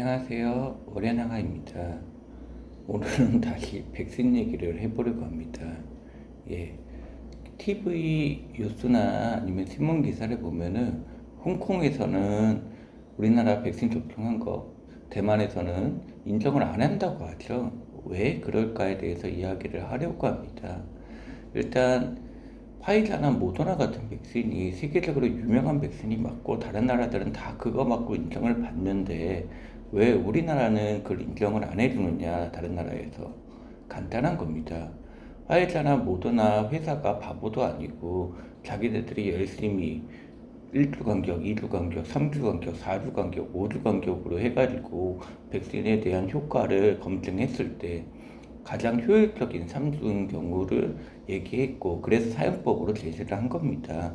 안녕하세요. 오레나가입니다. 오늘은 다시 백신 얘기를 해보려고 합니다. 예. TV 뉴스나 아니면 신문 기사를 보면은 홍콩에서는 우리나라 백신 접종한 거, 대만에서는 인정을 안 한다고 하죠. 왜 그럴까에 대해서 이야기를 하려고 합니다. 일단 화이자나 모더나 같은 백신이 세계적으로 유명한 백신이 맞고 다른 나라들은 다 그거 맞고 인정을 받는데 왜 우리나라는 그걸 인정을 안 해주느냐 다른 나라에서 간단한 겁니다. 화이자나 모더나 회사가 바보도 아니고 자기네들이 열심히 1주 간격, 2주 간격, 3주 간격, 4주 간격, 5주 간격으로 해가지고 백신에 대한 효과를 검증했을 때 가장 효율적인 3주인 경우를 얘기했고 그래서 사용법으로 제시를 한 겁니다.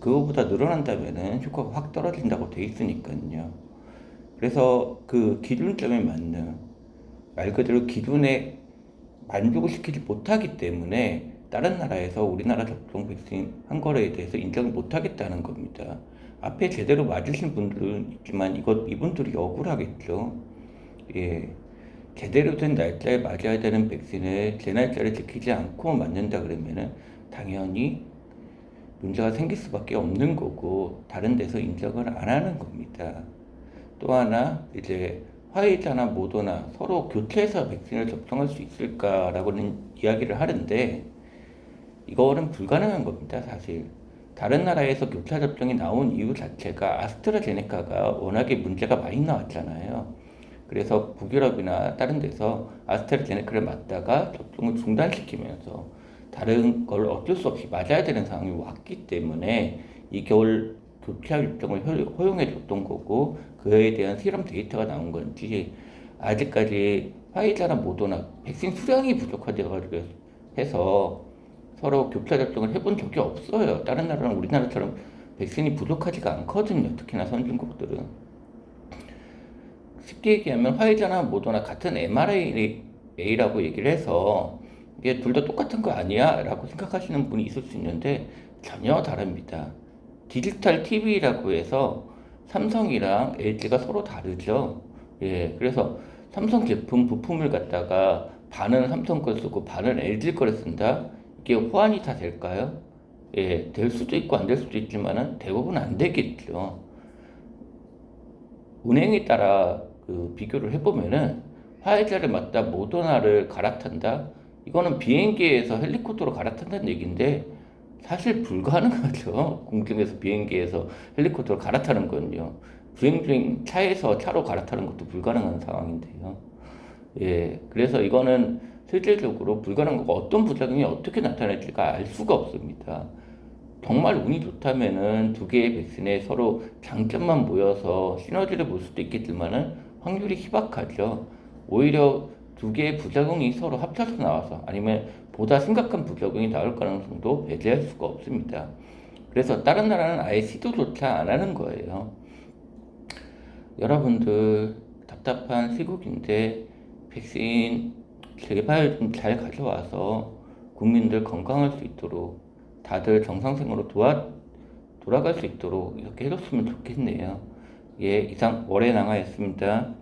그거보다 늘어난다면은 효과가 확 떨어진다고 돼 있으니까요. 그래서 그 기준점에 맞는 말 그대로 기준에 만족을 시키지 못하기 때문에 다른 나라에서 우리나라 접종 백신 한 거에 대해서 인정을 못하겠다는 겁니다. 앞에 제대로 맞으신 분들은 있지만 이것 이분들이 억울하겠죠. 예. 제대로 된 날짜에 맞아야 되는 백신을 제 날짜를 지키지 않고 맞는다 그러면은 당연히 문제가 생길 수밖에 없는 거고 다른 데서 인정을 안 하는 겁니다. 또 하나 이제 화이자나 모더나 서로 교체해서 백신을 접종할 수 있을까라고는 이야기를 하는데 이거는 불가능한 겁니다, 사실. 다른 나라에서 교차 접종이 나온 이유 자체가 아스트라제네카가 워낙에 문제가 많이 나왔잖아요. 그래서 북유럽이나 다른 데서 아스트라제네카를 맞다가 접종을 중단시키면서 다른 걸 어쩔 수 없이 맞아야 되는 상황이 왔기 때문에 이 겨울 교차 접종을 허용해 줬던 거고 그에 대한 실험 데이터가 나온 건지 아직까지 화이자나 모더나 백신 수량이 부족하다고 해서 서로 교차 접종을 해본 적이 없어요. 다른 나라는 우리나라처럼 백신이 부족하지가 않거든요. 특히나 선진국들은. 쉽게 얘기하면 화이자나 모더나 같은 mRNA라고 얘기를 해서 이게 둘 다 똑같은 거 아니야? 라고 생각하시는 분이 있을 수 있는데 전혀 다릅니다. 디지털 TV라고 해서 삼성이랑 LG가 서로 다르죠. 예, 그래서 삼성 제품 부품을 갖다가 반은 삼성 걸 쓰고 반은 LG 걸 쓴다? 이게 호환이 다 될까요? 예, 될 수도 있고 안 될 수도 있지만은 대부분 안 되겠죠. 운행에 따라 그 비교를 해보면은 화이자를 맞다 모더나를 갈아탄다? 이거는 비행기에서 헬리콥터로 갈아탄다는 얘기인데 사실 불가능하죠. 공중에서 비행기에서 헬리콥터로 갈아타는 건요. 주행 중 차에서 차로 갈아타는 것도 불가능한 상황인데요. 예, 그래서 이거는 실질적으로 불가능한 거고 어떤 부작용이 어떻게 나타날지가 알 수가 없습니다. 정말 운이 좋다면은 두 개의 백신에 서로 장점만 모여서 시너지를 볼 수도 있겠지만은 확률이 희박하죠. 오히려 두 개의 부작용이 서로 합쳐서 나와서 아니면 보다 심각한 부작용이 나올 가능성도 배제할 수가 없습니다. 그래서 다른 나라는 아예 시도조차 안 하는 거예요. 여러분들 답답한 시국인데 백신 제발 좀 잘 가져와서 국민들 건강할 수 있도록 다들 정상생활로 도와 돌아갈 수 있도록 이렇게 해줬으면 좋겠네요. 예, 이상 월의 낭하였습니다.